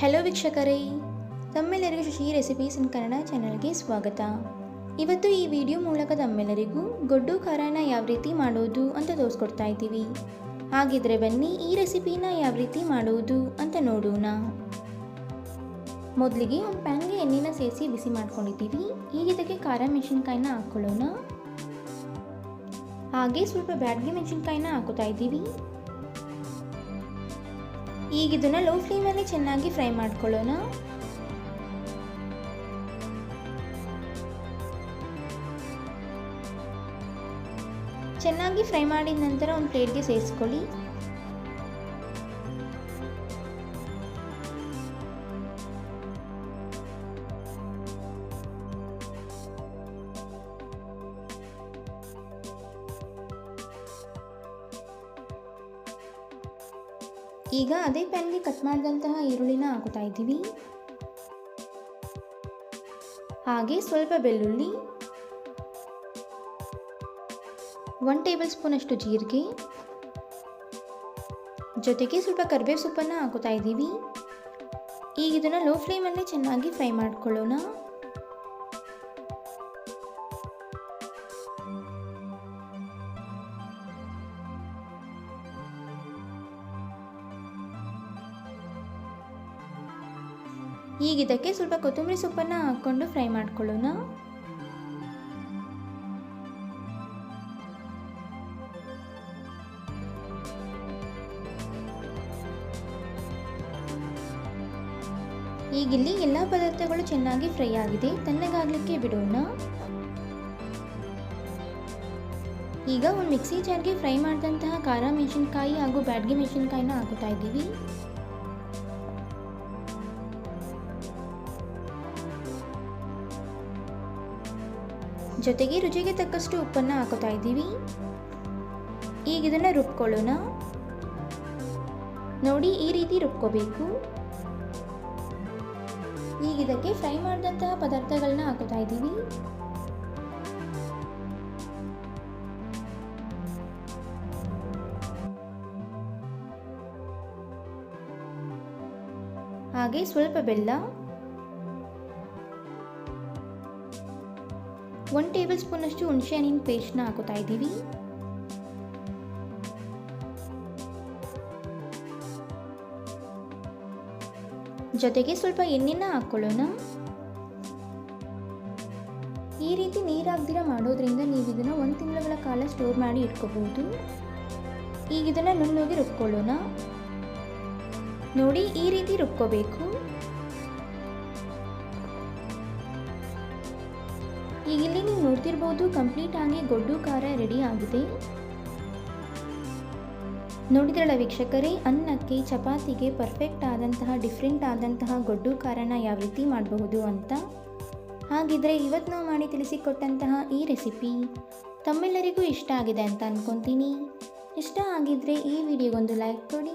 Hello ವೀಕ್ಷಕರೇ. ತಮ್ಮೆಲ್ಲರಿಗೂ Shashi recipes ಇನ್ ಕನ್ನಡ ಚಾನಲ್ಗೆ ಸ್ವಾಗತ. ಇವತ್ತು ಈ ವಿಡಿಯೋ ಮೂಲಕ ತಮ್ಮೆಲ್ಲರಿಗೂ ಗೊಡ್ಡು ಖಾರನ ಯಾವ ರೀತಿ ಮಾಡೋದು ಅಂತ ತೋರಿಸ್ಕೊಡ್ತಾ ಇದ್ದೀವಿ. ಹಾಗಿದ್ರೆ ಬನ್ನಿ ಈ ರೆಸಿಪಿನ ಯಾವ ರೀತಿ ಮಾಡೋದು ಅಂತ ನೋಡೋಣ. ಮೊದಲಿಗೆ ಒಂದು ಪ್ಯಾನ್ಗೆ ಎಣ್ಣೆನ ಸೇರಿಸಿ ಬಿಸಿ ಮಾಡ್ಕೊಂಡಿದ್ದೀವಿ. ಈಗ ಇದಕ್ಕೆ ಖಾರ ಮೆಣಸಿನ್ಕಾಯಿನ ಹಾಕ್ಕೊಳ್ಳೋಣ. ಹಾಗೆ ಸ್ವಲ್ಪ ಬ್ಯಾಡ್ಗೆ ಮೆಣಸಿನ್ಕಾಯಿನ ಹಾಕೋತಾ ಇದ್ದೀವಿ. ಈಗ ಇದನ್ನು ಲೋ ಫ್ಲೇಮಲ್ಲಿ ಚೆನ್ನಾಗಿ ಫ್ರೈ ಮಾಡ್ಕೊಳ್ಳೋಣ. ಚೆನ್ನಾಗಿ ಫ್ರೈ ಮಾಡಿದ ನಂತರ ಒಂದು ಪ್ಲೇಟ್ಗೆ ಸೇರಿಸ್ಕೊಳ್ಳಿ. ಈಗ ಅದೇ ಪ್ಯಾನ್ಗೆ ಕಟ್ ಮಾಡಿದಂತಹ ಈರುಳ್ಳಿನ ಹಾಕುತ್ತಾ ಇದ್ದೀವಿ. ಹಾಗೆ ಸ್ವಲ್ಪ ಬೆಳ್ಳುಳ್ಳಿ ಒನ್ ಟೇಬಲ್ ಸ್ಪೂನಷ್ಟು ಜೀರಿಗೆ, ಜೊತೆಗೆ ಸ್ವಲ್ಪ ಕರಿಬೇವು ಸೊಪ್ಪನ್ನು ಹಾಕುತ್ತಾ ಇದ್ದೀವಿ. ಈಗ ಇದನ್ನು ಲೋ ಫ್ಲೇಮಲ್ಲಿ ಚೆನ್ನಾಗಿ ಫ್ರೈ ಮಾಡ್ಕೊಳ್ಳೋಣ. ಈಗ ಇದಕ್ಕೆ ಸ್ವಲ್ಪ ಕೊತ್ತಂಬರಿ ಸೊಪ್ಪನ್ನು ಹಾಕ್ಕೊಂಡು ಫ್ರೈ ಮಾಡ್ಕೊಳ್ಳೋಣ. ಈಗಿಲ್ಲಿ ಎಲ್ಲ ಪದಾರ್ಥಗಳು ಚೆನ್ನಾಗಿ ಫ್ರೈ ಆಗಿದೆ. ತಣ್ಣಗಾಗಲಿಕ್ಕೆ ಬಿಡೋಣ. ಈಗ ಒಂದು ಮಿಕ್ಸಿ ಜಾರ್ಗೆ ಫ್ರೈ ಮಾಡಿದಂತಹ ಖಾರ ಮೆಣಸಿನ್ಕಾಯಿ ಹಾಗೂ ಬ್ಯಾಡ್ಗೆ ಮೆಣಸಿನ್ಕಾಯಿನ ಹಾಕುತ್ತಾ ಇದ್ದೀವಿ. ಜೊತೆಗೆ ರುಚಿಗೆ ತಕ್ಕಷ್ಟು ಉಪ್ಪನ್ನು ಹಾಕೋತಾ ಇದ್ದೀವಿ. ಈಗ ಇದನ್ನು ರುಬ್ಕೊಳ್ಳೋಣ. ನೋಡಿ ಈ ರೀತಿ ರುಬ್ಕೋಬೇಕು. ಈಗ ಇದಕ್ಕೆ ಫ್ರೈ ಮಾಡಿದಂತಹ ಪದಾರ್ಥಗಳನ್ನ ಹಾಕೋತಾ ಇದ್ದೀವಿ. ಹಾಗೆ ಸ್ವಲ್ಪ ಬೆಲ್ಲ. ಒನ್ ಟೇಬಲ್ ಸ್ಪೂನಷ್ಟು ಹುಣಸೆ ಹಣ್ಣಿನ ಪೇಸ್ಟ್ನ ಹಾಕೋತಾ ಇದ್ದೀವಿ. ಜೊತೆಗೆ ಸ್ವಲ್ಪ ಎಣ್ಣೆನ ಹಾಕ್ಕೊಳ್ಳೋಣ ಈ ರೀತಿ ನೀರಾಗ್ದಿರ ಮಾಡೋದ್ರಿಂದ ನೀವು ಇದನ್ನು ಒಂದು ತಿಂಗಳ ಕಾಲ ಸ್ಟೋರ್ ಮಾಡಿ ಇಟ್ಕೋಬಹುದು. ಈಗ ಇದನ್ನು ನುಣ್ಣಗೆ ರುಬ್ಕೊಳ್ಳೋಣ. ನೋಡಿ ಈ ರೀತಿ ರುಬ್ಕೋಬೇಕು. ಈಗ ಇಲ್ಲಿ ನೀವು ನೋಡ್ತಿರ್ಬೋದು ಕಂಪ್ಲೀಟ್ ಆಗಿ ಗೊಡ್ಡು ಖಾರ ರೆಡಿ ಆಗಿದೆ. ನೋಡಿದ್ರಲ್ಲ ವೀಕ್ಷಕರೇ, ಅನ್ನಕ್ಕೆ ಚಪಾತಿಗೆ ಪರ್ಫೆಕ್ಟ್ ಆದಂತಹ ಡಿಫ್ರೆಂಟ್ ಆದಂತಹ ಗೊಡ್ಡು ಖಾರನ ಯಾವ ರೀತಿ ಮಾಡಬಹುದು ಅಂತ. ಹಾಗಿದ್ರೆ ಇವತ್ತು ನಾವು ಮಾಡಿ ತಿಳಿಸಿಕೊಟ್ಟಂತಹ ಈ ರೆಸಿಪಿ ತಮ್ಮೆಲ್ಲರಿಗೂ ಇಷ್ಟ ಆಗಿದೆ ಅಂತ ಅಂದ್ಕೊತೀನಿ ಇಷ್ಟ ಆಗಿದ್ರೆ ಈ ವಿಡಿಯೋಗೊಂದು ಲೈಕ್ ಕೊಡಿ.